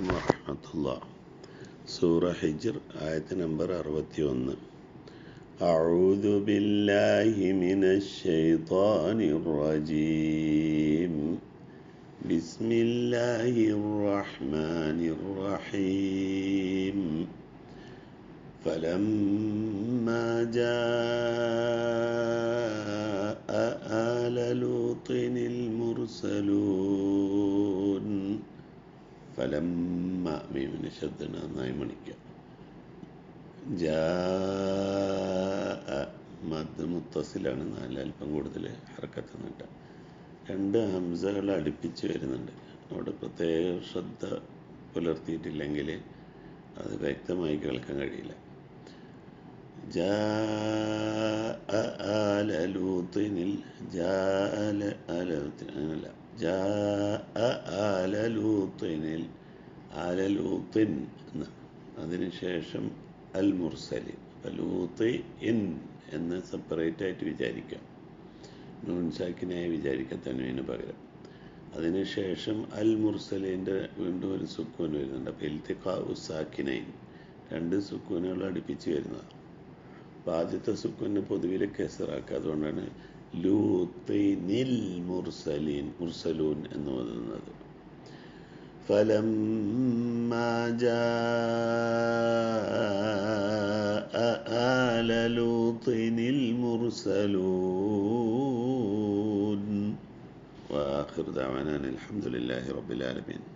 അലൈക്കും വറഹമത്തുള്ള സൂറ ഹിജർ ആയത്ത് നമ്പർ അറുപത്തി ഒന്ന് أعوذ بالله من الشيطان الرجيم بسم الله الرحمن الرحيم فلما جاء آل لوط المرسلون മീമിന് ശബ്ദം നന്നായി മണിക്കാം ജാ മദ് നാല് അല്പം കൂടുതൽ ഹർക്കത്ത് നിന്നിട്ട് രണ്ട് ഹംസകൾ അടുപ്പിച്ച് വരുന്നുണ്ട്. അവിടെ പ്രത്യേക ശ്രദ്ധ പുലർത്തിയിട്ടില്ലെങ്കിൽ അത് വ്യക്തമായി കേൾക്കാൻ കഴിയില്ല. ജാ ആലൂത്തിനിൽ ജാ അലൂത്തിന് അങ്ങനല്ല ജാ ആലൂത്തിനിൽ ആലലൂത്തിൻ എന്ന്. അതിനുശേഷം അൽ മുർസലി ലൂത്ത് ഇൻ എന്ന് സെപ്പറേറ്റ് ആയിട്ട് വിചാരിക്കാം. നൂൻ സാക്കിനായി വിചാരിക്കാം തനുവിന് പകരം. അതിനുശേഷം അൽ മുർസലിന്റെ വീണ്ടും ഒരു സുക്കൂൻ വരുന്നുണ്ട്. അപ്പോൾ ഇൽത്തിഖാ ഉസാക്കിനൈൻ രണ്ട് സുക്കൂനുകൾ അടുപ്പിച്ച് വരുന്നതാണ്. അപ്പോൾ ആദ്യത്തെ സുക്കൂനെ പൊതുവിലെ കെസറാക്കുക. അതുകൊണ്ടാണ് ലൂത്തിനിൽ മുർസലീൻ മുർസലൂൻ എന്ന് പറയുന്നത്. فلما جاء آل لوط المرسلون. وآخر دعوانا الحمد لله رب العالمين.